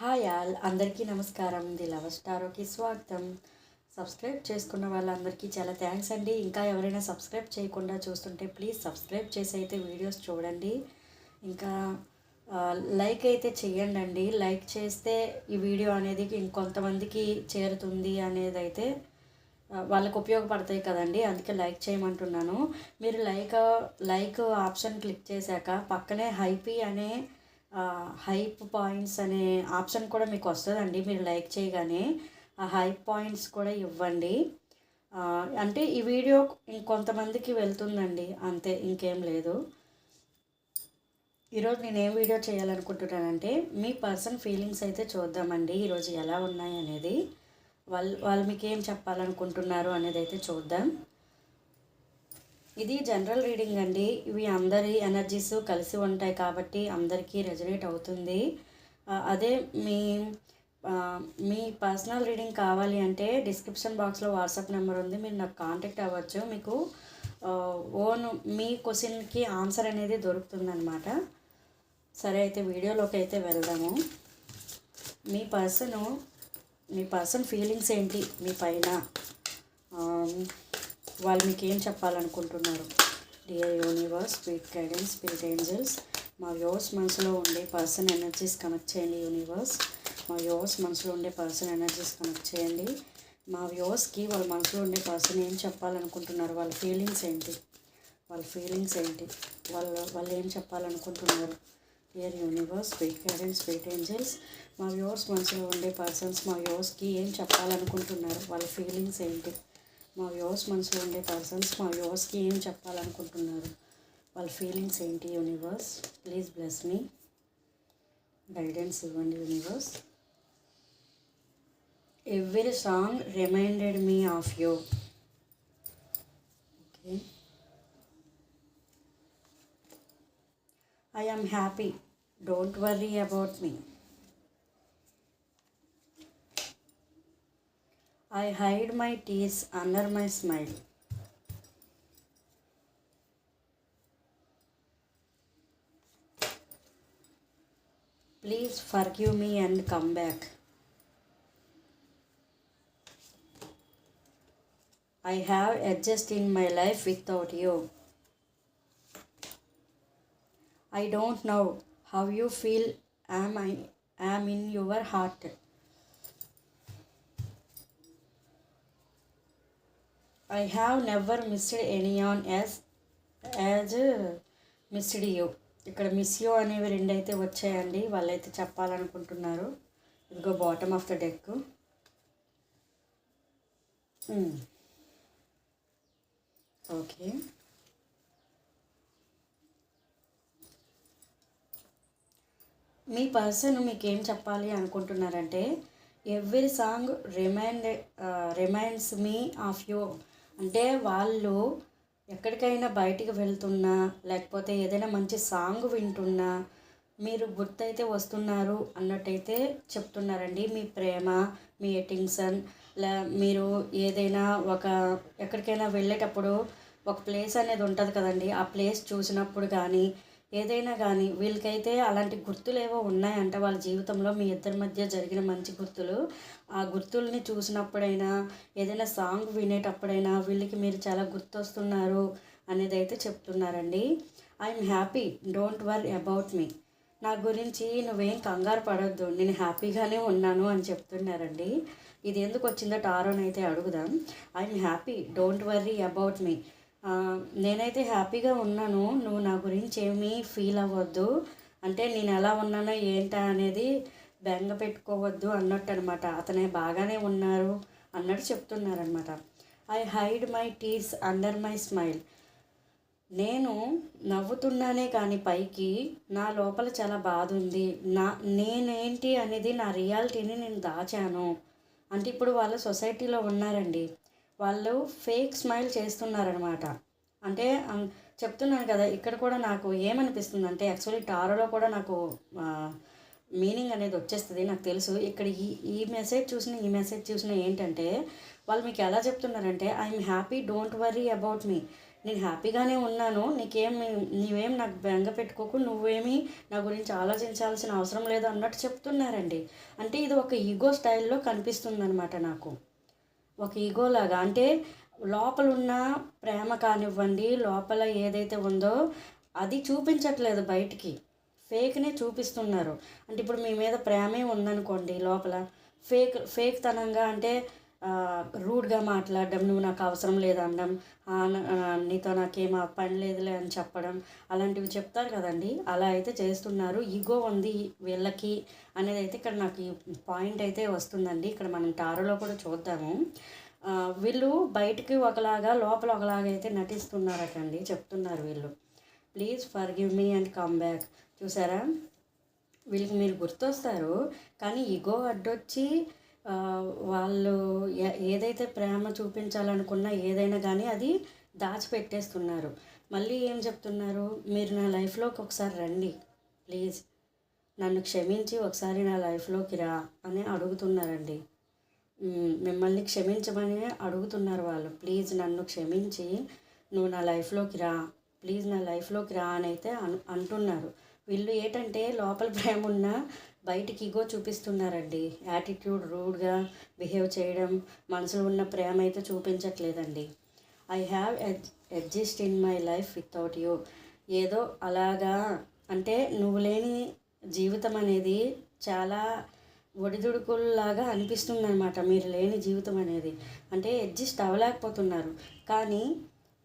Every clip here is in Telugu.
హాయ్ ఆల్ అందరికీ నమస్కారం. ది లవ్ స్టారోకి స్వాగతం. సబ్స్క్రైబ్ చేసుకున్న వాళ్ళందరికీ చాలా థ్యాంక్స్ అండి. ఇంకా ఎవరైనా సబ్స్క్రైబ్ చేయకుండా చూస్తుంటే ప్లీజ్ సబ్స్క్రైబ్ చేసి అయితే వీడియోస్ చూడండి. ఇంకా లైక్ అయితే చేయండి అండి లైక్ చేస్తే ఈ వీడియో అనేది ఇంకొంతమందికి చేరుతుంది అనేది అయితే వాళ్ళకు ఉపయోగపడతాయి కదండి. అందుకే లైక్ చేయమంటున్నాను. మీరు లైక్ లైక్ ఆప్షన్ క్లిక్ చేశాక పక్కనే హైపీ అనే హైప్ పాయింట్స్ అనే ఆప్షన్ కూడా మీకు వస్తుందండి. మీరు లైక్ చేయగానే ఆ హైప్ పాయింట్స్ కూడా ఇవ్వండి. అంటే ఈ వీడియో ఇంకొంతమందికి వెళ్తుందండి. అంతే ఇంకేం లేదు. ఈరోజు నేను ఏం వీడియో చేయాలనుకుంటున్నానంటే మీ పర్సన్ ఫీలింగ్స్ అయితే చూద్దామండి. ఈరోజు ఎలా ఉన్నాయి అనేది. వాళ్ళు వాళ్ళు మీకు ఏం చెప్పాలనుకుంటున్నారు అనేది అయితే చూద్దాం. ఇది జనరల్ రీడింగ్ అండి. ఇవి అందరి ఎనర్జీస్ కలిసి ఉంటాయి కాబట్టి అందరికీ రెజనేట్ అవుతుంది. అదే మీ మీ పర్సనల్ రీడింగ్ కావాలి అంటే డిస్క్రిప్షన్ బాక్స్లో వాట్సాప్ నెంబర్ ఉంది. మీరు నాకు కాంటాక్ట్ అవ్వచ్చు. మీకు ఓన్ మీ క్వశ్చన్కి ఆన్సర్ అనేది దొరుకుతుందనమాట సరే అయితే వీడియోలోకి అయితే వెళ్దాము. మీ పర్సన్ మీ పర్సన్ ఫీలింగ్స్ ఏంటి? మీ పైన. వాళ్ళు మీకు ఏం చెప్పాలనుకుంటున్నారు? Dear universe sweet guidance sweet angels మా యోస్ మనసులో ఉండే పర్సన్ ఎనర్జీస్ కనెక్ట్ చేయండి యూనివర్స్ మా యోస్ మనసులో ఉండే పర్సన్ ఎనర్జీస్ కనెక్ట్ చేయండి. మా వ్యూస్కి వాళ్ళ మనసులో ఉండే పర్సన్ ఏం చెప్పాలనుకుంటున్నారు? వాళ్ళ ఫీలింగ్స్ ఏంటి? వాళ్ళ ఫీలింగ్స్ ఏంటి? వాళ్ళ వాళ్ళు ఏం చెప్పాలనుకుంటున్నారు? Dear universe sweet guidance sweet angels మా వ్యూవర్స్ మనసులో ఉండే పర్సన్స్ మా వ్యూవర్స్కి ఏం చెప్పాలనుకుంటున్నారు? వాళ్ళ ఫీలింగ్స్ ఏంటి? మా వ్యూవర్స్ మనసులో ఉండే పర్సన్స్ మా వ్యూవర్స్కి ఏం చెప్పాలనుకుంటున్నారు? వాళ్ళ ఫీలింగ్స్ ఏంటి universe please bless me guidance ఇవ్వండి universe every song reminded me of you okay I am happy don't worry about me I hide my tears under my smile. Please forgive me and come back. I have adjusted in my life without you. I don't know how you feel am I am in your heart. I have never missed anyone as as missed you ఇక్కడ మిస్ యూ అనేవి రెండు అయితే వచ్చాయండి. వాళ్ళైతే చెప్పాలనుకుంటున్నారు. ఇదిగో bottom of the deck okay me person మీకు చెప్పాలి అనుకుంటున్నారంటే every song remind reminds me of you అంటే వాళ్ళు ఎక్కడికైనా బయటికి వెళ్తున్నా లేకపోతే ఏదైనా మంచి సాంగ్ వింటున్నా మీరు గుర్తయితే వస్తున్నారు అన్నట్టయితే చెప్తున్నారండి. మీ ప్రేమ మీ ఎటింగ్సన్ లే మీరు ఏదైనా ఒక ఎక్కడికైనా వెళ్ళేటప్పుడు ఒక ప్లేస్ అనేది ఉంటుంది కదండి. ఆ ప్లేస్ చూసినప్పుడు కానీ ఏదైనా కానీ వీళ్ళకైతే అలాంటి గుర్తులు ఏవో ఉన్నాయంట వాళ్ళ జీవితంలో మీ ఇద్దరి మధ్య జరిగిన మంచి గుర్తులు. ఆ గుర్తుల్ని చూసినప్పుడైనా ఏదైనా సాంగ్ వినేటప్పుడైనా వీళ్ళకి మీరు చాలా గుర్తొస్తున్నారు అనేది అయితే చెప్తున్నారండి. I'm happy don't worry about me. నా గురించి నువ్వేం కంగారు పడొద్దు నేను హ్యాపీగానే ఉన్నాను అని చెప్తున్నారండి. ఇది ఎందుకు వచ్చిందో టారోన్ అయితే అడుగుదాం. I'm happy don't worry about me. నేనైతే హ్యాపీగా ఉన్నాను. నువ్వు నా గురించి ఏమీ ఫీల్ అవ్వద్దు. అంటే నేను ఎలా ఉన్నానో ఏంటా అనేది బెంగ పెట్టుకోవద్దు అన్నట్టు అనమాట అతనే బాగానే ఉన్నారు అన్నట్టు చెప్తున్నారనమాట. I hide my tears under my smile నేను నవ్వుతున్నానే కానీ పైకి నా లోపల చాలా బాధ ఉంది. నా నేనేంటి అనేది నా రియాలిటీని నేను దాచాను. అంటే ఇప్పుడు వాళ్ళు సొసైటీలో ఉన్నారండి. వాళ్ళు ఫేక్ స్మైల్ చేస్తున్నారనమాట. అంటే చెప్తున్నాను కదా ఇక్కడ కూడా నాకు ఏమనిపిస్తుంది అంటే యాక్చువల్లీ టారోలో కూడా నాకు మీనింగ్ అనేది వచ్చేస్తుంది నాకు తెలుసు. ఇక్కడ ఈ ఈ మెసేజ్ చూసిన ఈ మెసేజ్ చూసిన ఏంటంటే వాళ్ళు మీకు ఎలా చెప్తున్నారంటే I'm happy don't worry about me నేను హ్యాపీగానే ఉన్నాను నీకేం నీవేం నాకు బెంగ పెట్టుకోకు నువ్వేమీ నా గురించి ఆలోచించాల్సిన అవసరం లేదు అన్నట్టు చెప్తున్నారండి. అంటే ఇది ఒక ఈగో స్టైల్లో కనిపిస్తుంది అనమాట నాకు. ఒక ఈగో లాగా. అంటే లోపల ఉన్న ప్రేమ కానివ్వండి లోపల ఏదైతే ఉందో అది చూపించట్లేదు బయటికి. ఫేక్నే చూపిస్తున్నారు. అంటే ఇప్పుడు మీ మీద ప్రేమే ఉందనుకోండి లోపల. ఫేక్ ఫేక్ తనంగా అంటే రూడ్గా మాట్లాడడం నువ్వు నాకు అవసరం లేదనడం నీతో నాకేం పని లేదులే అని చెప్పడం అలాంటివి చెప్తారు కదండి. అలా అయితే చేస్తున్నారు. ఈగో ఉంది వీళ్ళకి అనేది అయితే ఇక్కడ నాకు ఈ పాయింట్ అయితే వస్తుందండి. ఇక్కడ మనం టారోలో కూడా చూద్దాము. వీళ్ళు బయటికి ఒకలాగా లోపల ఒకలాగా అయితే నటిస్తున్నారటండి. చెప్తున్నారు వీళ్ళు. Please forgive me and come back చూసారా? వీళ్ళకి మీరు గుర్తొస్తారు. కానీ ఇగో అడ్డొచ్చి వాళ్ళు ఏ- ఏదైతే ప్రేమ చూపించాలనుకున్నా ఏదైనా కానీ అది దాచిపెట్టేస్తున్నారు. మళ్ళీ ఏం చెప్తున్నారు? మీరు నా లైఫ్లోకి ఒకసారి రండి. ప్లీజ్ నన్ను క్షమించి ఒకసారి నా లైఫ్లోకి రా అని అడుగుతున్నారండి. మిమ్మల్ని క్షమించమని అడుగుతున్నారు వాళ్ళు. ప్లీజ్ నన్ను క్షమించి నువ్వు నా లైఫ్లోకి రా. ప్లీజ్ నా లైఫ్లోకి రా అని అయితే అను అంటున్నారు. వీళ్ళు ఏంటంటే లోపల ప్రేమ ఉన్న బయటికి ఇగో చూపిస్తున్నారండి. యాటిట్యూడ్ రూడ్గా బిహేవ్ చేయడం మనసులో ఉన్న ప్రేమ అయితే చూపించట్లేదండి. I have adjust in my life without you ఏదో అలాగా అంటే నువ్వు లేని జీవితం అనేది చాలా ఒడిదుడుకుల్లాగా అనిపిస్తుంది అనమాట మీరు లేని జీవితం అనేది. అంటే అడ్జస్ట్ అవ్వలేకపోతున్నారు. కానీ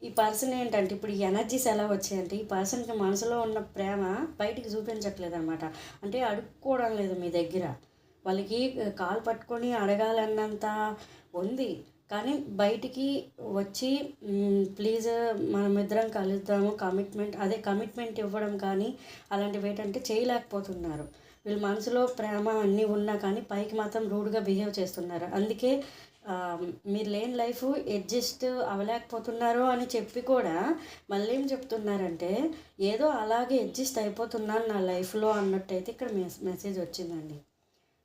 ఈ పర్సన్ ఏంటంటే ఇప్పుడు ఈ ఎనర్జీస్ ఎలా వచ్చాయంటే ఈ పర్సన్కి మనసులో ఉన్న ప్రేమ బయటికి చూపించట్లేదు అనమాట అంటే అడుక్కోవడం లేదు మీ దగ్గర. వాళ్ళకి కాలు పట్టుకొని అడగాలన్నంత ఉంది. కానీ బయటికి వచ్చి ప్లీజ్ మనం ఇద్దరం కలుద్దాము కమిట్మెంట్ అదే కమిట్మెంట్ ఇవ్వడం కానీ అలాంటివి ఏంటంటే చేయలేకపోతున్నారు. వీళ్ళ మనసులో ప్రేమ అన్నీ ఉన్నా కానీ పైకి మాత్రం రూడ్గా బిహేవ్ చేస్తున్నారు. అందుకే మీరు లేని లైఫ్ అడ్జస్ట్ అవ్వలేకపోతున్నారు అని చెప్పి కూడా మళ్ళీ ఏం చెప్తున్నారంటే ఏదో అలాగే అడ్జస్ట్ అయిపోతున్నాను నా లైఫ్లో అన్నట్టయితే ఇక్కడ మెస్ మెసేజ్ వచ్చిందండి.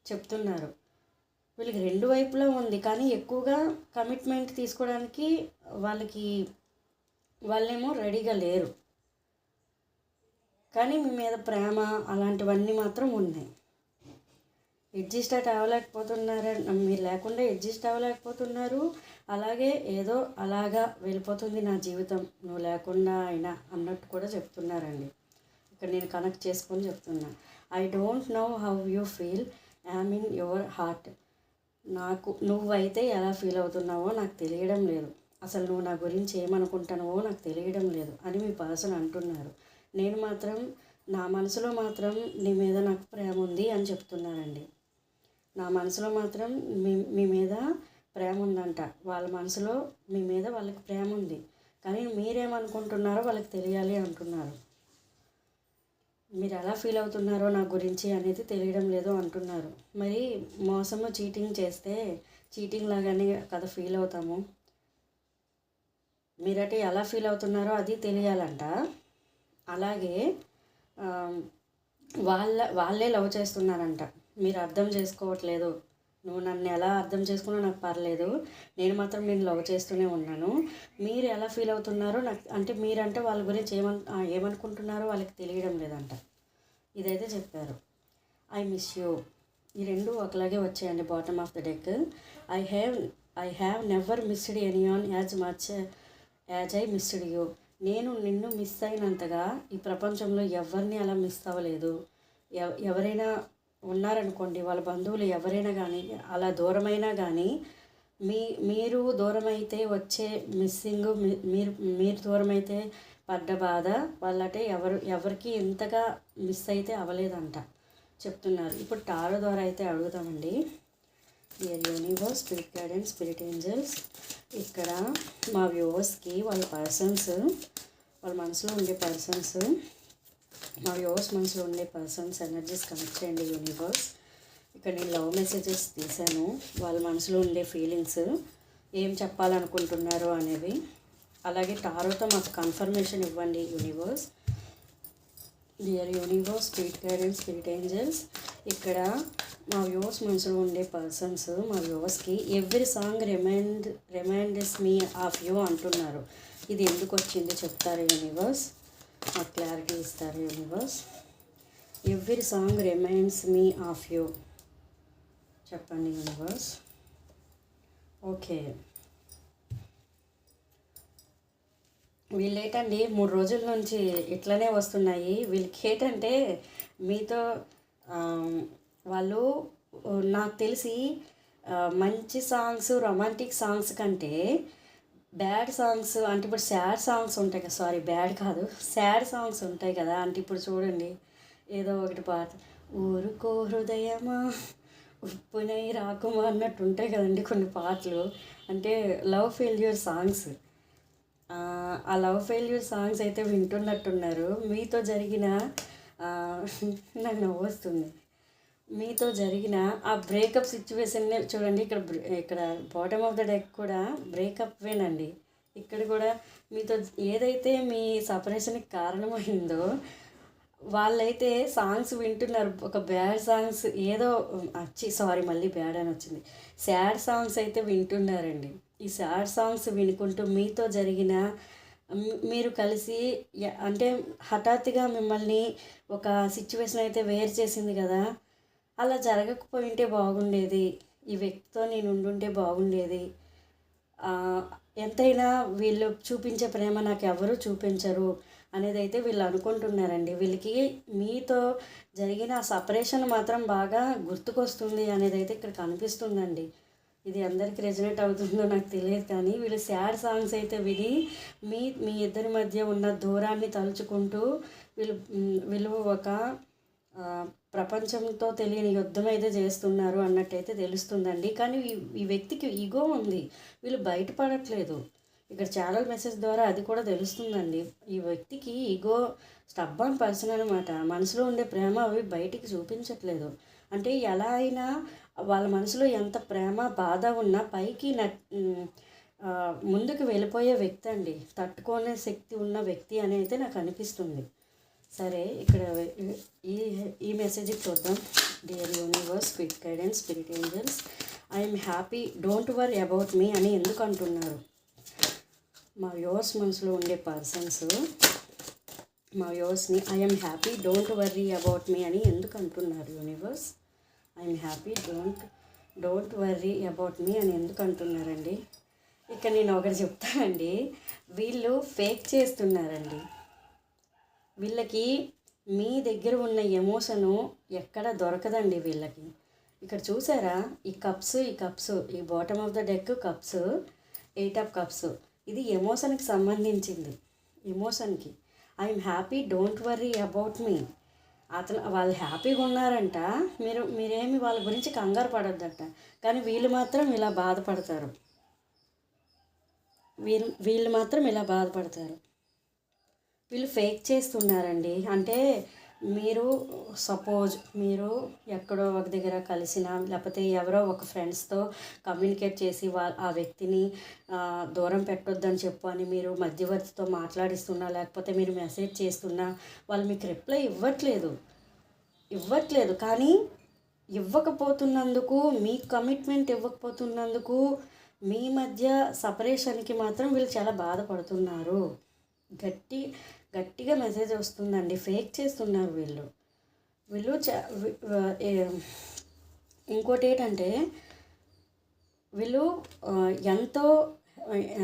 చెప్తున్నారు. వీళ్ళకి రెండు వైపులా ఉంది. కానీ ఎక్కువగా కమిట్మెంట్ తీసుకోవడానికి వాళ్ళకి వాళ్ళేమో రెడీగా లేరు. కానీ మీ మీద ప్రేమ అలాంటివన్నీ మాత్రం ఉన్నాయి అడ్జస్ట్ అట్ అవ్వలేకపోతున్నారు మీరు లేకుండా అడ్జస్ట్ అవ్వలేకపోతున్నారు. అలాగే ఏదో అలాగా వెళ్ళిపోతుంది నా జీవితం. నువ్వు లేకుండా అయినా అన్నట్టు కూడా చెప్తున్నారండి. ఇక్కడ నేను కనెక్ట్ చేసుకొని చెప్తున్నా. I don't know how you feel I'm in your heart నాకు నువ్వైతే ఎలా ఫీల్ అవుతున్నావో నాకు తెలియడం లేదు. అసలు నువ్వు నా గురించి ఏమనుకుంటున్నావో నాకు తెలియడం లేదు అని మీ పర్సన్ అంటున్నారు. నేను మాత్రం నా మనసులో మాత్రం నీ మీద నాకు ప్రేమ ఉంది అని చెప్తున్నానండి. నా మనసులో మాత్రం మీ మీ మీద ప్రేమ ఉందంట. వాళ్ళ మనసులో మీ మీద వాళ్ళకి ప్రేమ ఉంది. కానీ మీరేమనుకుంటున్నారో వాళ్ళకి తెలియాలి అంటున్నారు. మీరు ఎలా ఫీల్ అవుతున్నారో నా గురించి అనేది తెలియడం లేదు అంటున్నారు. మరి మోసము చీటింగ్ చేస్తే చీటింగ్ లాగానే కదా ఫీల్ అవుతాము. మీరటే ఎలా ఫీల్ అవుతున్నారో అది తెలియాలంట. అలాగే వాళ్ళ వాళ్ళే లవ్ చేస్తున్నారంట. మీరు అర్థం చేసుకోవట్లేదు. నువ్వు నన్ను ఎలా అర్థం చేసుకున్నా నాకు పర్లేదు. నేను మాత్రం నేను లవ్ చేస్తూనే ఉన్నాను. మీరు ఎలా ఫీల్ అవుతున్నారో నాకు అంటే మీరంటే వాళ్ళ గురించి ఏమన్ ఏమనుకుంటున్నారో వాళ్ళకి తెలియడం లేదంట. ఇదైతే చెప్పారు. I miss you. ఈ రెండు ఒకలాగే వచ్చాయండి bottom of the deck. I have I have never missed anyone as much as I missed you. నేను నిన్ను మిస్ అయినంతగా ఈ ప్రపంచంలో ఎవరిని అలా మిస్ అవ్వలేదు. ఎవ- ఎవరైనా ఉన్నారనుకోండి వాళ్ళ బంధువులు ఎవరైనా కానీ అలా దూరమైనా కానీ మీ మీరు దూరమైతే వచ్చే మిస్సింగ్ మీరు మీరు దూరమైతే పడ్డ బాధ వాళ్ళంటే ఎవరు ఎవరికి ఇంతగా మిస్ అయితే అవ్వలేదంట. చెప్తున్నారు. ఇప్పుడు టారో ద్వారా అయితే అడుగుతామండి dear universe spirit guidance spirit angels ఇక్కడ మా వ్యూవర్స్కి వాళ్ళ పర్సన్స్ వాళ్ళ మనసులో ఉండే పర్సన్స్ మా వ్యూవర్స్ మనసులో ఉండే పర్సన్స్ ఎనర్జీస్ కనెక్ట్ చేయండి యూనివర్స్ ఇక్కడ నేను లవ్ మెసేజెస్ తీశాను. వాళ్ళ మనసులో ఉండే ఫీలింగ్స్ ఏం చెప్పాలనుకుంటున్నారు అనేవి. అలాగే టారోతో మాకు కన్ఫర్మేషన్ ఇవ్వండి universe dear universe spirit guidance spirit angels ఇక్కడ మా వ్యూవర్స్ మనసులో ఉండే పర్సన్స్ మా వ్యూవర్స్కి every song remind reminders me of you అంటున్నారు. ఇది ఎందుకు వచ్చింది చెప్తారు యూనివర్స్ మాకు క్లారిటీ ఇస్తారు universe every song reminds me of you చెప్పండి యూనివర్స్ ఓకే వీళ్ళేటండి మూడు రోజుల నుంచి ఇట్లనే వస్తున్నాయి. వీళ్ళకి ఏంటంటే మీతో వాళ్ళు నాకు తెలిసి మంచి సాంగ్స్ రొమాంటిక్ సాంగ్స్ కంటే బ్యాడ్ సాంగ్స్ అంటే ఇప్పుడు సాడ్ సాంగ్స్ ఉంటాయి కదా సారీ బ్యాడ్ కాదు సాడ్ సాంగ్స్ ఉంటాయి కదా అంటే ఇప్పుడు చూడండి ఏదో ఒకటి పాట ఊరుకో హృదయమా ఉప్పునై రాకుమా అన్నట్టు ఉంటాయి కదండి కొన్ని పాటలు. అంటే లవ్ ఫెయిల్యూర్ సాంగ్స్. ఆ, లవ్ ఫెయిల్యూర్ సాంగ్స్ అయితే వింటున్నట్టున్నారు. మీతో జరిగిన నాకు నవ్వు వస్తుంది మీతో జరిగిన ఆ బ్రేకప్ సిచ్యువేషన్నే చూడండి. ఇక్కడ బ్రే- ఇక్కడ బాటమ్ ఆఫ్ ద డెక్ కూడా బ్రేకప్వేనండి ఇక్కడ కూడా మీతో ఏదైతే మీ సపరేషన్కి కారణమైందో వాళ్ళైతే సాంగ్స్ వింటున్నారు. ఒక బ్యాడ్ సాంగ్స్ ఏదో వచ్చి సారీ మళ్ళీ బ్యాడ్ అని వచ్చింది. సాడ్ సాంగ్స్ అయితే వింటున్నారండి. ఈ సాడ్ సాంగ్స్ వినుకుంటూ మీతో జరిగిన మీరు కలిసి అంటే హఠాత్తుగా మిమ్మల్ని ఒక సిచ్యువేషన్ అయితే వేరు చేసింది కదా అలా జరగకపోయింటే బాగుండేది ఈ వ్యక్తితో నేను ఉండుంటే బాగుండేది. ఎంతైనా వీళ్ళు చూపించే ప్రేమ నాకు ఎవరు చూపించరు అనేది అయితే వీళ్ళు అనుకుంటున్నారండి. వీళ్ళకి మీతో జరిగిన సపరేషన్ మాత్రం బాగా గుర్తుకొస్తుంది అనేది అయితే ఇక్కడ కనిపిస్తుందండి. ఇది అందరికి రెజనేట్ అవుతుందో నాకు తెలియదు కానీ వీళ్ళు సాడ్ సాంగ్స్ అయితే విని మీ మీ ఇద్దరి మధ్య ఉన్న దూరాన్ని తలుచుకుంటూ వీళ్ళు వీళ్ళు ఒక ప్రపంచంతో తెలియని యుద్ధం అయితే చేస్తున్నారు అన్నట్టయితే తెలుస్తుందండి. కానీ ఈ ఈ వ్యక్తికి ఈగో ఉంది. వీళ్ళు బయటపడట్లేదు. ఇక్కడ ఛానల్ మెసేజ్ ద్వారా అది కూడా తెలుస్తుందండి. ఈ వ్యక్తికి ఈగో స్టబ్బాన్ పర్సన్ అనమాట మనసులో ఉండే ప్రేమ అవి బయటికి చూపించట్లేదు. అంటే ఎలా అయినా వాళ్ళ మనసులో ఎంత ప్రేమ బాధ ఉన్నా పైకి న ముందుకు వెళ్ళిపోయే వ్యక్తి అండి. తట్టుకునే శక్తి ఉన్న వ్యక్తి అనేది నాకు అనిపిస్తుంది. సరే ఇక్కడ ఈ ఈ మెసేజ్ చూద్దాం. Dear universe quick guidance spirit angels I'm happy don't worry about me అని ఎందుకు అంటున్నారు? మా యోర్స్ మనసులో ఉండే పర్సన్స్ మా వ్యూవర్స్ని I'm happy don't worry about me అని ఎందుకు అంటున్నారు universe I'm happy don't don't worry about me అని ఎందుకు అంటున్నారండి? ఇక్కడ నేను ఒకటి చెప్తానండి. వీళ్ళు ఫేక్ చేస్తున్నారండి. వీళ్ళకి మీ దగ్గర ఉన్న ఎమోషను ఎక్కడ దొరకదండి వీళ్ళకి. ఇక్కడ చూసారా? ఈ కప్స్ ఈ కప్స్ ఈ bottom of the deck cups eight of cups ఇది ఎమోషన్కి సంబంధించింది. ఎమోషన్కి I'm happy don't worry about me అతను వాళ్ళు హ్యాపీగా ఉన్నారంట. మీరు మీరేమి వాళ్ళ గురించి కంగారు పడొద్దట. కానీ వీళ్ళు మాత్రం ఇలా బాధపడతారు. వీళ్ళు వీళ్ళు మాత్రం ఇలా బాధపడతారు. వీళ్ళు ఫేక్ చేస్తున్నారండి. అంటే మీరు సపోజ్ మీరు ఎక్కడో ఒక దగ్గర కలిసిన లేకపోతే ఎవరో ఒక ఫ్రెండ్స్తో కమ్యూనికేట్ చేసి వా ఆ వ్యక్తిని దూరం పెట్టొద్దని చెప్పు అని మీరు మధ్యవర్తితో మాట్లాడిస్తున్నా లేకపోతే మీరు మెసేజ్ చేస్తున్నా వాళ్ళు మీకు రిప్లై ఇవ్వట్లేదు. ఇవ్వట్లేదు. కానీ ఇవ్వకపోతున్నందుకు మీ కమిట్మెంట్ ఇవ్వకపోతున్నందుకు మీ మధ్య సపరేషన్కి మాత్రం వీళ్ళు చాలా బాధపడుతున్నారు. గట్టి గట్టిగా మెసేజ్ వస్తుందండి. ఫేక్ చేస్తున్నారు వీళ్ళు. వీళ్ళు చ ఇంకోటి ఏంటంటే వీళ్ళు ఎంతో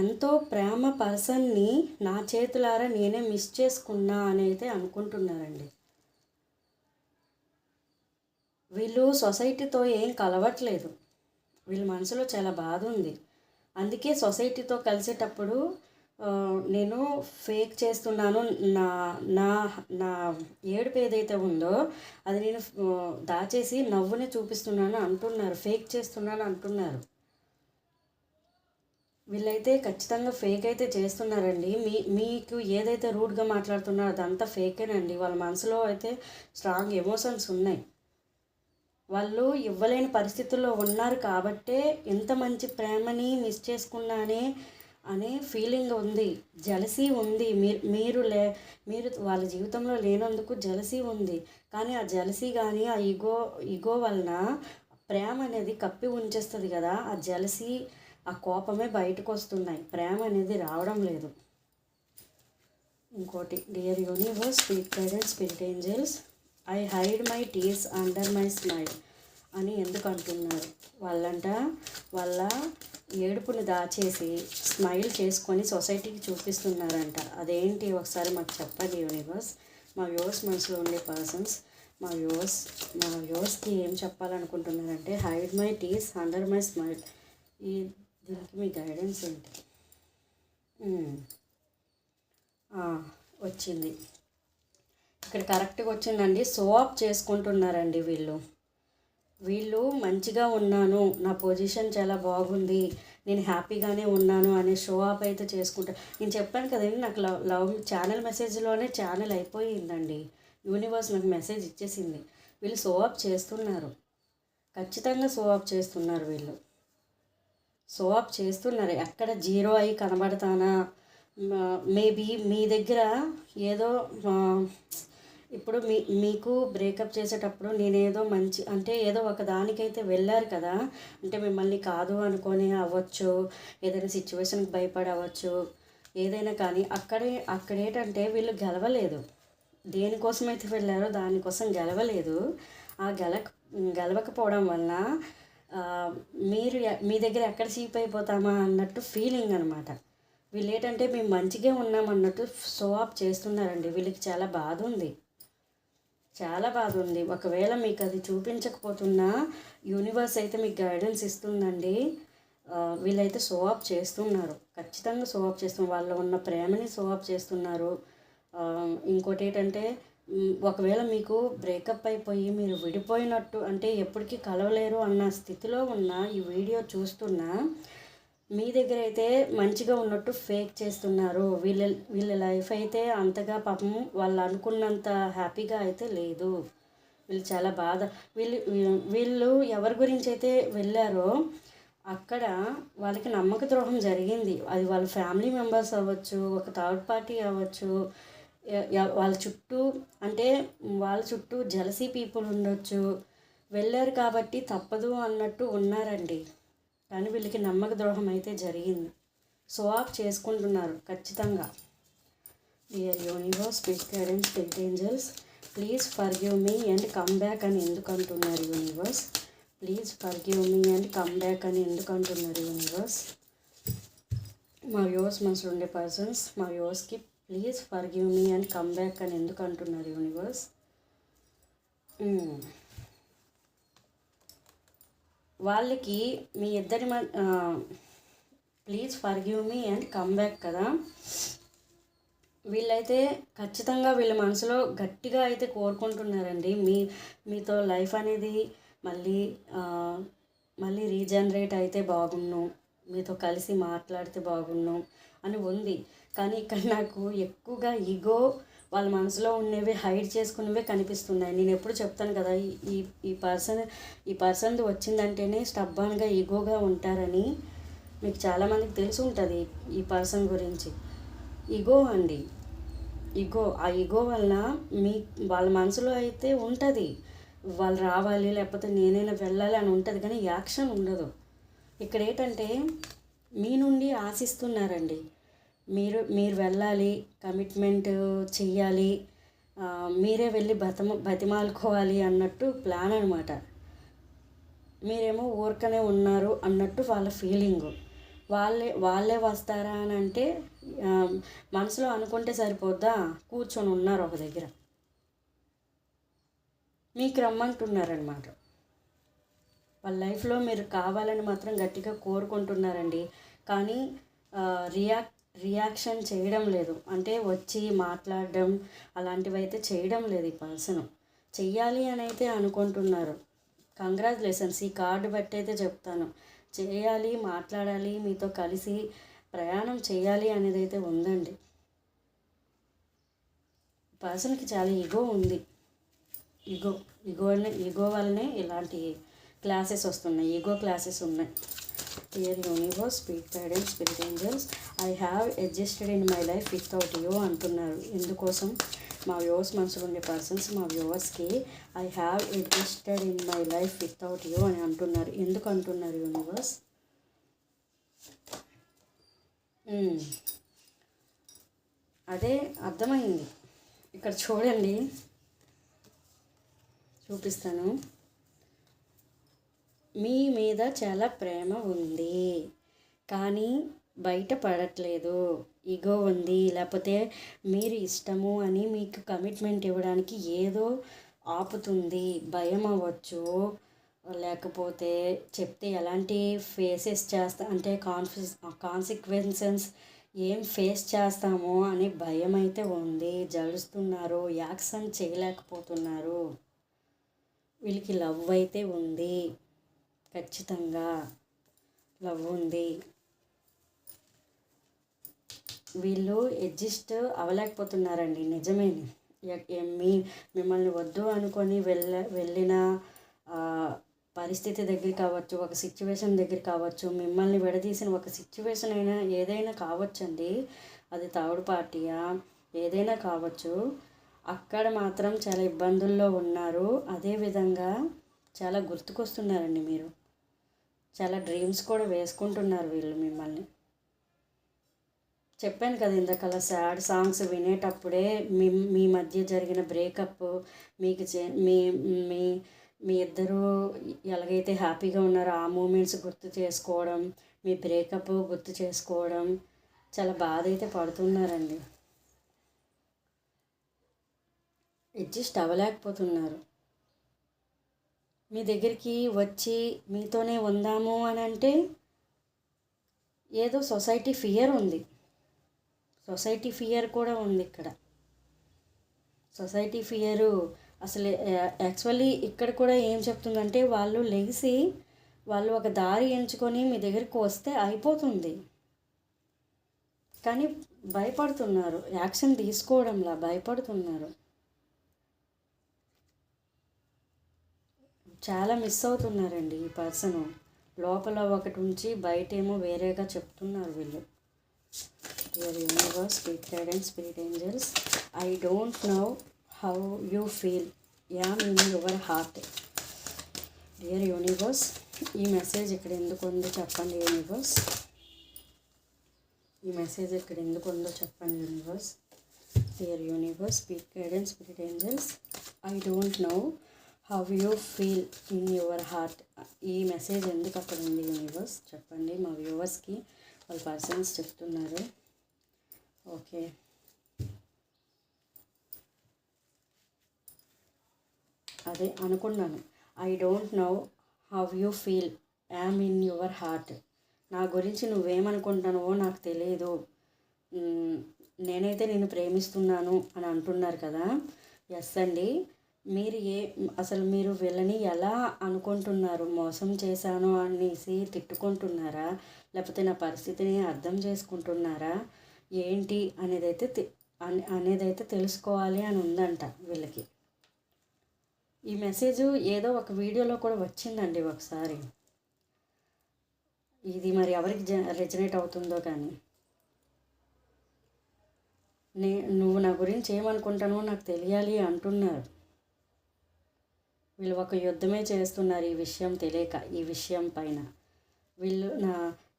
ఎంతో ప్రేమ పర్సన్ని నా చేతులారా నేనే మిస్ చేసుకున్నా అని అయితే అనుకుంటున్నారండి. వీళ్ళు సొసైటీతో ఏం కలవట్లేదు. వీళ్ళ మనసులో చాలా బాధ ఉంది. అందుకే సొసైటీతో కలిసేటప్పుడు నేను ఫేక్ చేస్తున్నాను. నా నా నా ఏడుపు ఏదైతే ఉందో అది నేను దాచేసి నవ్వుని చూపిస్తున్నాను అంటున్నారు. ఫేక్ చేస్తున్నాను అంటున్నారు. వీళ్ళైతే ఖచ్చితంగా ఫేక్ అయితే చేస్తున్నారండి. మీ మీకు ఏదైతే రూడ్గా మాట్లాడుతున్నారో అదంతా ఫేకేనండి వాళ్ళ మనసులో అయితే స్ట్రాంగ్ ఎమోషన్స్ ఉన్నాయి. వాళ్ళు ఇవ్వలేని పరిస్థితుల్లో ఉన్నారు కాబట్టే ఇంత మంచి ప్రేమని మిస్ చేసుకున్నానే అనే ఫీలింగ్ ఉంది. జలసీ ఉంది. మీరు మీరు లే మీరు వాళ్ళ జీవితంలో లేనందుకు జలసీ ఉంది. కానీ ఆ జలసీ కానీ ఆ ఈగో ఈగో వలన ప్రేమ అనేది కప్పి ఉంచేస్తుంది కదా. ఆ జలసీ ఆ కోపమే బయటకు వస్తున్నాయి. ప్రేమ అనేది రావడం లేదు. ఇంకోటి dear universe speak guidance spirit angels I hide my tears under my smile అని ఎందుకు అంటున్నారు? వాళ్ళంట వాళ్ళ ఏడుపుని దాచేసి స్మైల్ చేసుకొని సొసైటీకి చూపిస్తున్నారంట. అదేంటి ఒకసారి మాకు చెప్పండి యూనివర్స్. మా వ్యూవర్స్ మనసులో ఉండే పర్సన్స్ మా వ్యూవర్స్ మా వ్యూవర్స్కి ఏం చెప్పాలనుకుంటున్నారంటే hide my tears under my smile ఈ దీనికి మీ గైడెన్స్ ఏంటి? వచ్చింది. ఇక్కడ కరెక్ట్గా వచ్చిందండి. సో ఆఫ్ చేసుకుంటున్నారండి వీళ్ళు. వీళ్ళు మంచిగా ఉన్నాను నా పొజిషన్ చాలా బాగుంది నేను హ్యాపీగానే ఉన్నాను అనే షో ఆప్ అయితే చేసుకుంటా. నేను చెప్పాను కదండి నాకు లవ్ లవ్ ఛానల్ మెసేజ్లోనే ఛానల్ అయిపోయిందండి. యూనివర్స్ నాకు మెసేజ్ ఇచ్చేసింది. వీళ్ళు షో ఆప్ చేస్తున్నారు. ఖచ్చితంగా షో ఆప్ చేస్తున్నారు వీళ్ళు. షో ఆప్ చేస్తున్నారు. ఎక్కడ జీరో అయి కనబడతానా? మేబీ మీ దగ్గర ఏదో ఇప్పుడు మీ మీకు బ్రేకప్ చేసేటప్పుడు నేనేదో మంచి అంటే ఏదో ఒక దానికైతే వెళ్ళారు కదా అంటే మిమ్మల్ని కాదు అనుకొని అవ్వచ్చు ఏదైనా సిచ్యువేషన్కి భయపడవచ్చు అవ్వచ్చు ఏదైనా కానీ అక్కడే అక్కడ ఏంటంటే వీళ్ళు గెలవలేదు. దేనికోసం అయితే వెళ్ళారో దానికోసం గెలవలేదు. ఆ గెలక గెలవకపోవడం వలన మీరు మీ దగ్గర ఎక్కడ సీప్ అయిపోతామా అన్నట్టు ఫీలింగ్ అనమాట వీళ్ళు ఏంటంటే మేము మంచిగా ఉన్నామన్నట్టు షో ఆఫ్ చేస్తున్నారండి. వీళ్ళకి చాలా బాధ ఉంది. చాలా బాగుంది. ఒకవేళ మీకు అది చూపించకపోతున్నా యూనివర్స్ అయితే మీకు గైడెన్స్ ఇస్తుందండి. వీళ్ళైతే షో ఆఫ్ చేస్తున్నారు. ఖచ్చితంగా షో ఆఫ్ చేస్తున్నారు. వాళ్ళు ఉన్న ప్రేమని షో ఆఫ్ చేస్తున్నారు. ఇంకోటి ఏంటంటే ఒకవేళ మీకు బ్రేకప్ అయిపోయి మీరు విడిపోయినట్టు అంటే ఎప్పటికీ కలవలేరు అన్న స్థితిలో ఉన్న ఈ వీడియో చూస్తున్నా మీ దగ్గర అయితే మంచిగా ఉన్నట్టు ఫేక్ చేస్తున్నారు. వీళ్ళ వీళ్ళ లైఫ్ అయితే అంతగా పాపం వాళ్ళు అనుకున్నంత హ్యాపీగా అయితే లేదు. వీళ్ళు చాలా బాధ వీళ్ళు వీళ్ళు ఎవరి గురించి అయితే వెళ్ళారో అక్కడ వాళ్ళకి నమ్మక ద్రోహం జరిగింది. అది వాళ్ళ ఫ్యామిలీ మెంబర్స్ అవ్వచ్చు ఒక థర్డ్ పార్టీ అవ్వచ్చు. వాళ్ళ చుట్టూ అంటే వాళ్ళ చుట్టూ జలసీ పీపుల్ ఉండొచ్చు. వెళ్ళారు కాబట్టి తప్పదు అన్నట్టు ఉన్నారండి. కానీ వీళ్ళకి నమ్మక ద్రోహం అయితే జరిగింది. సో ఆఫ్ చేసుకుంటున్నారు ఖచ్చితంగా. Dear universe spirit guidance spirit angels please forgive me and come back అని ఎందుకు అంటున్నారు universe please forgive me and come back అని ఎందుకు అంటున్నారు యూనివర్స్ మా వ్యూవర్స్ మనసులో ఉండే పర్సన్స్ మా వ్యూవర్స్కి please forgive me and come back అని ఎందుకు అంటున్నారు యూనివర్స్ వాళ్ళకి మీ ఇద్దరి please forgive me and come back కదా. వీళ్ళైతే ఖచ్చితంగా వీళ్ళ మనసులో గట్టిగా అయితే కోరుకుంటున్నారండి. మీ మీతో లైఫ్ అనేది మళ్ళీ మళ్ళీ రీజనరేట్ అయితే బాగున్ను మీతో కలిసి మాట్లాడితే బాగున్ను అని ఉంది. కానీ ఇక్కడ నాకు ఎక్కువగా ఈగో వాళ్ళ మనసులో ఉండేవి హైడ్ చేసుకున్నవే కనిపిస్తున్నాయి. నేను ఎప్పుడు చెప్తాను కదా ఈ- ఈ ఈ పర్సన్ ఈ పర్సన్ వచ్చిందంటేనే స్టబ్బాన్గా ఈగోగా ఉంటారని మీకు చాలామందికి తెలిసి ఉంటుంది ఈ పర్సన్ గురించి. ఈగో అండి. ఈగో ఆ ఈగో వలన మీ వాళ్ళ మనసులో అయితే ఉంటుంది. వాళ్ళు రావాలి లేకపోతే నేనైనా వెళ్ళాలి అని ఉంటుంది కానీ యాక్షన్ ఉండదు. ఇక్కడ ఏంటంటే మీ నుండి ఆశిస్తున్నారండి. మీరు మీరు వెళ్ళాలి కమిట్మెంట్ చెయ్యాలి మీరే వెళ్ళి బతమ బతిమాలుకోవాలి అన్నట్టు ప్లాన్ అనమాట మీరేమో ఊరకనే ఉన్నారు అన్నట్టు వాళ్ళ ఫీలింగు వాళ్ళే వాళ్ళే వస్తారా అని అంటే మనసులో అనుకుంటే సరిపోద్దా? కూర్చొని ఉన్నారు ఒక దగ్గర. మీకు రమ్మంటున్నారనమాట వాళ్ళ లైఫ్లో మీరు కావాలని మాత్రం గట్టిగా కోరుకుంటున్నారండి. కానీ రియాక్ట్ రియాక్షన్ చేయడం లేదు. అంటే వచ్చి మాట్లాడడం అలాంటివి అయితే చేయడం లేదు ఈ పర్సన్. చెయ్యాలి అని అయితే అనుకుంటున్నారు. కంగ్రాచులేషన్స్. ఈ కార్డు బట్టి అయితే చెప్తాను. చేయాలి మాట్లాడాలి మీతో కలిసి ప్రయాణం చేయాలి అనేది అయితే ఉందండి. పర్సన్కి చాలా ఈగో ఉంది. ఈగో ఈగో ఈగో వల్లనే ఇలాంటి క్లాసెస్ వస్తున్నాయి. ఈగో క్లాసెస్ ఉన్నాయి. Dear universe speed parents, spirit angels, I have adjusted in my life without you అంటున్నారు. ఎందుకోసం? మా వ్యూవర్స్ మనసులో ఉండే పర్సన్స్ మా వ్యూవర్స్కి I have adjusted in my life without you అని అంటున్నారు. ఎందుకు అంటున్నారు యూనివర్స్ hmm. అదే అర్థమైంది. ఇక్కడ చూడండి. చూపిస్తాను. మీ మీద చాలా ప్రేమ ఉంది. కానీ బయట పడట్లేదు. ఉంది. లేకపోతే మీరు ఇష్టము అని మీకు కమిట్మెంట్ ఇవ్వడానికి ఏదో ఆపుతుంది. భయం అవ్వచ్చు. లేకపోతే చెప్తే ఎలాంటి ఫేసెస్ చేస్తా అంటే కాన్ఫిస్ కాన్సిక్వెన్సెస్ ఏం ఫేస్ చేస్తామో అని భయం అయితే ఉంది. జడుస్తున్నారు. యాక్షన్ చేయలేకపోతున్నారు. వీళ్ళకి లవ్ అయితే ఉంది. ఖచ్చితంగా లవ్ ఉంది. వీళ్ళు అడ్జస్ట్ అవ్వలేకపోతున్నారండి నిజమే. మీ మిమ్మల్ని వద్దు అనుకొని వెళ్ళ వెళ్ళిన పరిస్థితి దగ్గర కావచ్చు ఒక సిచ్యువేషన్ దగ్గర కావచ్చు మిమ్మల్ని విడదీసిన ఒక సిచ్యువేషన్ అయినా ఏదైనా కావచ్చండి. అది థర్డ్ పార్టీయా? ఏదైనా కావచ్చు. అక్కడ మాత్రం చాలా ఇబ్బందుల్లో ఉన్నారు. అదేవిధంగా చాలా గుర్తుకొస్తున్నారండి మీరు. చాలా డ్రీమ్స్ కూడా వేసుకుంటున్నారు వీళ్ళు మిమ్మల్ని. చెప్పాను కదా ఇందాకలా సాడ్ సాంగ్స్ వినేటప్పుడే మీ మీ మధ్య జరిగిన బ్రేకప్ మీకు మీ మీ మీ ఇద్దరూ ఎలాగైతే హ్యాపీగా ఉన్నారో ఆ మూమెంట్స్ గుర్తు చేసుకోవడం మీ బ్రేకప్ గుర్తు చేసుకోవడం చాలా బాధ అయితే పడుతున్నారండి. అడ్జస్ట్ అవ్వలేకపోతున్నారు. మీ దగ్గరికి వచ్చి మీతోనే ఉందాము అని అంటే ఏదో సొసైటీ ఫియర్ ఉంది. సొసైటీ ఫియర్ కూడా ఉంది ఇక్కడ. సొసైటీ ఫియరు అసలు యాక్చువల్లీ ఇక్కడ కూడా ఏం చెప్తుందంటే వాళ్ళు లెగిసి వాళ్ళు ఒక దారి ఎంచుకొని మీ దగ్గరికి వస్తే అయిపోతుంది. కానీ భయపడుతున్నారు. యాక్షన్ తీసుకోవడంలా భయపడుతున్నారు. చాలా మిస్ అవుతున్నారండి ఈ పర్సన్. లోపల ఒకటి ఉంచి బయటేమో వేరేగా చెప్తున్నారు వీళ్ళు. Your universe spirit guidance spirit angels I don't know how you feel am in your heart dear universe ఈ మెసేజ్ ఇక్కడ ఎందుకు ఉందో చెప్పండి యూనివర్స్ ఈ మెసేజ్ ఇక్కడ ఎందుకు ఉందో చెప్పండి universe dear universe speak guidance spirit angels I don't know how you feel in your heart ఈ మెసేజ్ ఎందుకు అక్కడ ఉంది యూనివర్స్ చెప్పండి మా వ్యూవర్స్కి వాళ్ళ పర్సన్స్ చెప్తున్నారు. ఓకే. అదే అనుకున్నాను. I don't know how you feel am in your heart నా గురించి నువ్వేమనుకుంటున్నావో నాకు తెలియదు నేనైతే నేను ప్రేమిస్తున్నాను అని అంటున్నారు కదా. ఎస్ అండి. మీరు ఏ అసలు మీరు వీళ్ళని ఎలా అనుకుంటున్నారు? మోసం చేశాను అనేసి తిట్టుకుంటున్నారా? లేకపోతే నా పరిస్థితిని అర్థం చేసుకుంటున్నారా? ఏంటి అనేదైతే అనేదైతే తెలుసుకోవాలి అని ఉందంట వీళ్ళకి. ఈ మెసేజ్ ఏదో ఒక వీడియోలో కూడా వచ్చిందండి ఒకసారి. ఇది మరి ఎవరికి రెజనేట్ అవుతుందో కానీ. నే నువ్వు నా గురించి ఏమనుకుంటానో నాకు తెలియాలి అంటున్నారు. వీళ్ళు ఒక యుద్ధమే చేస్తున్నారు ఈ విషయం తెలియక ఈ విషయం పైన. వీళ్ళు నా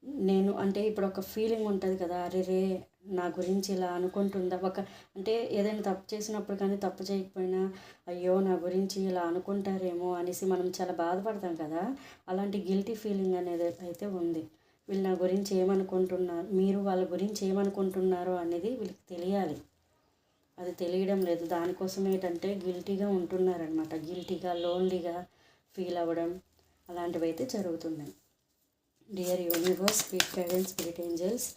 నేను అంటే ఇప్పుడు ఒక ఫీలింగ్ ఉంటుంది కదా అరే రే నా గురించి ఇలా అనుకుంటుందా? ఒక అంటే ఏదైనా తప్పు చేసినప్పుడు కానీ తప్పు చేయకపోయినా అయ్యో నా గురించి ఇలా అనుకుంటారేమో అనేసి మనం చాలా బాధపడతాం కదా. అలాంటి గిల్టీ ఫీలింగ్ అనేది అయితే ఉంది. వీళ్ళు నా గురించి ఏమనుకుంటున్నారు మీరు వాళ్ళ గురించి ఏమనుకుంటున్నారో అనేది వీళ్ళకి తెలియాలి. అది తెలియడం లేదు. దానికోసం ఏంటంటే గిల్టీగా ఉంటున్నారనమాట గిల్టీగా లోన్లీగా ఫీల్ అవ్వడం అలాంటివి అయితే జరుగుతున్నాయి. Dear universe spirit parents spirit angels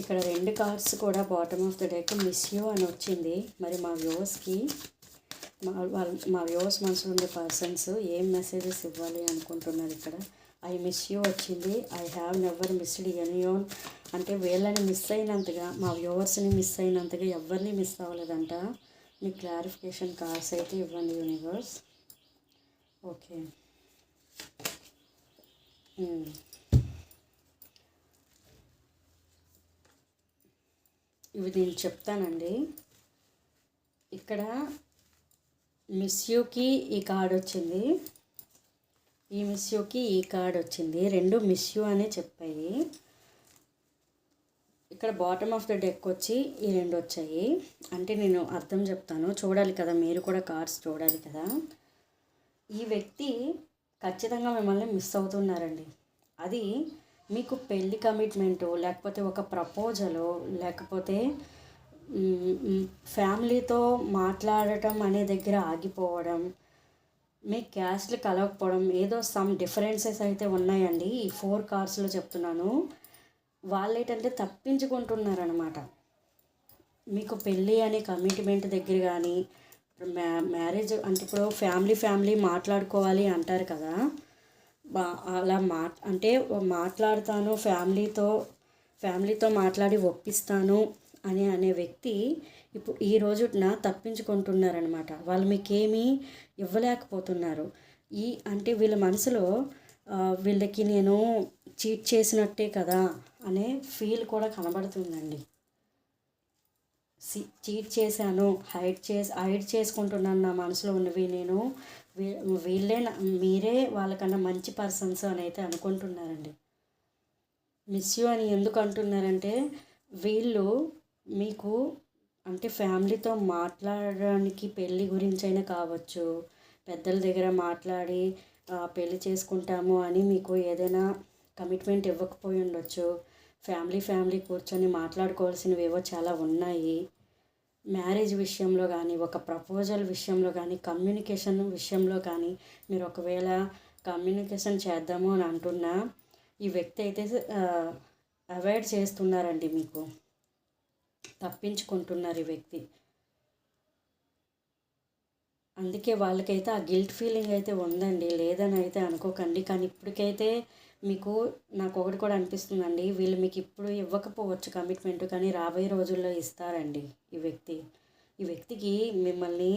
ఇక్కడ రెండు కార్డ్స్ కూడా bottom of the deck miss you అని వచ్చింది. మరి మా వ్యూవర్స్కి మా వాళ్ళ మా వ్యూవర్స్ మనసులో ఉండే పర్సన్స్ ఏం మెసేజెస్ ఇవ్వాలి అనుకుంటున్నారు ఇక్కడ? ఐ మిస్ యూ వచ్చింది. I have never missed anyone అంటే వీళ్ళని మిస్ అయినంతగా మా వ్యూవర్స్ని మిస్ అయినంతగా ఎవరిని మిస్ అవ్వలేదంట. మీ క్లారిఫికేషన్ కార్డ్స్ అయితే ఇవ్వండి యూనివర్స్ ఓకే hmm. ఇవి నేను చెప్తానండి. ఇక్కడ మిస్ యూకి ఈ కార్డ్ వచ్చింది. ఈ మిస్ ఈ కార్డ్ వచ్చింది. రెండు మిస్ యూ అనే చెప్పాయి. ఇక్కడ బాటమ్ ఆఫ్ ద డెక్ వచ్చి ఈ రెండు వచ్చాయి. అంటే నేను అర్థం చెప్తాను. చూడాలి కదా మీరు కూడా కార్డ్స్ చూడాలి కదా. ఈ వ్యక్తి ఖచ్చితంగా మిమ్మల్ని మిస్ అవుతున్నారండి. అది మీకు పెళ్ళి కమిట్మెంటు లేకపోతే ఒక ప్రపోజలు లేకపోతే ఫ్యామిలీతో మాట్లాడటం అనే దగ్గర ఆగిపోవడం మీ క్యాస్ట్లు కలవకపోవడం ఏదో సమ్ డిఫరెన్సెస్ అయితే ఉన్నాయండి. ఈ ఫోర్ కార్స్లో చెప్తున్నాను. వాళ్ళు ఏంటంటే తప్పించుకుంటున్నారనమాట మీకు పెళ్ళి అనే కమిట్మెంట్ దగ్గర కానీ మ్యా మ్యారేజ్ అంటే ఇప్పుడు ఫ్యామిలీ ఫ్యామిలీ మాట్లాడుకోవాలి అంటారు కదా. అలా మా అంటే మాట్లాడతాను ఫ్యామిలీతో ఫ్యామిలీతో మాట్లాడి ఒప్పిస్తాను అని అనే వ్యక్తి ఇప్పుడు ఈ రోజున తప్పించుకుంటున్నారనమాట వాళ్ళు మీకేమీ ఇవ్వలేకపోతున్నారు. ఈ అంటే వీళ్ళ మనసులో వీళ్ళకి నేను చీట్ చేసినట్టే కదా అనే ఫీల్ కూడా కనబడుతుందండి. చీట్ చేశాను హైడ్ చేసి హైడ్ చేసుకుంటున్నాను నా మనసులో ఉన్నవి నేను. వీళ్ళే మీరే వాళ్ళకన్నా మంచి పర్సన్స్ అని అయితే అనుకుంటున్నారండి. మిస్ యూ అని ఎందుకు అంటున్నారంటే వీళ్ళు మీకు అంటే ఫ్యామిలీతో మాట్లాడడానికి పెళ్ళి గురించి అయినా కావచ్చు పెద్దల దగ్గర మాట్లాడి పెళ్ళి చేసుకుంటాము అని మీకు ఏదైనా కమిట్మెంట్ ఇవ్వకపోయి ఉండొచ్చు. ఫ్యామిలీ ఫ్యామిలీ కూర్చొని మాట్లాడుకోవాల్సినవి ఏవో చాలా ఉన్నాయి. మ్యారేజ్ విషయంలో కానీ ఒక ప్రపోజల్ విషయంలో కానీ కమ్యూనికేషన్ విషయంలో కానీ మీరు ఒకవేళ కమ్యూనికేషన్ చేద్దాము అని అంటున్నా ఈ వ్యక్తి అయితే అవాయిడ్ చేస్తున్నారండి మీకు. తప్పించుకుంటున్నారు ఈ వ్యక్తి. అందుకే వాళ్ళకైతే ఆ గిల్ట్ ఫీలింగ్ అయితే ఉందండి. లేదని అయితే అనుకోకండి. కానీ ఇప్పటికైతే మీకు నాకు ఒకటి కూడా అనిపిస్తుందండి. వీళ్ళు మీకు ఇప్పుడు ఇవ్వకపోవచ్చు కమిట్మెంట్ కానీ రాబోయే రోజుల్లో ఇస్తారండి ఈ వ్యక్తి. ఈ వ్యక్తికి మిమ్మల్ని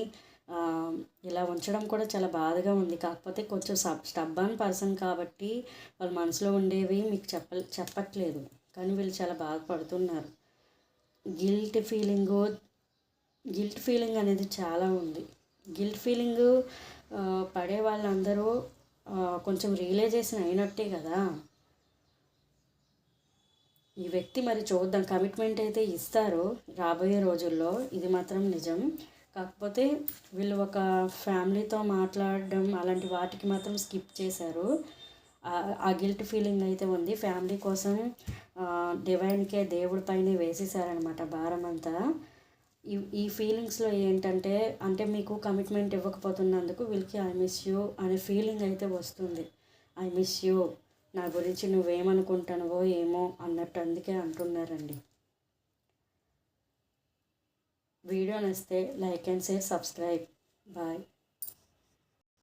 ఇలా ఉంచడం కూడా చాలా బాధగా ఉంది. కాకపోతే కొంచెం సబ్ స్టబ్బాన్ పర్సన్ కాబట్టి వాళ్ళ మనసులో ఉండేవి మీకు చెప్ప చెప్పట్లేదు. కానీ వీళ్ళు చాలా బాధపడుతున్నారు. గిల్ట్ ఫీలింగు గిల్ట్ ఫీలింగ్ అనేది చాలా ఉంది. గిల్ట్ ఫీలింగ్ పడే వాళ్ళందరూ కొంచెం రియలైజేషన్ అయినట్టే కదా. ఈ వ్యక్తి మరి చూద్దాం. కమిట్మెంట్ అయితే ఇస్తారు రాబోయే రోజుల్లో. ఇది మాత్రం నిజం. కాకపోతే వీళ్ళు ఒక ఫ్యామిలీతో మాట్లాడడం అలాంటి వాటికి మాత్రం స్కిప్ చేశారు. ఆ గిల్ట్ ఫీలింగ్ అయితే ఉంది. ఫ్యామిలీ కోసం డివైన్కే దేవుడి పైన వేసేసారనమాట భారం అంతా. ఈ ఈ ఫీలింగ్స్లో ఏంటంటే అంటే మీకు కమిట్మెంట్ ఇవ్వకపోతున్నందుకు వీళ్ళకి ఐ మిస్ యూ అనే ఫీలింగ్ అయితే వస్తుంది. ఐ మిస్ యూ నా గురించి నువ్వేమనుకుంటానవో ఏమో అన్నట్టు అందుకే అంటున్నారండి. వీడియో నచ్చితే like and share subscribe. Bye.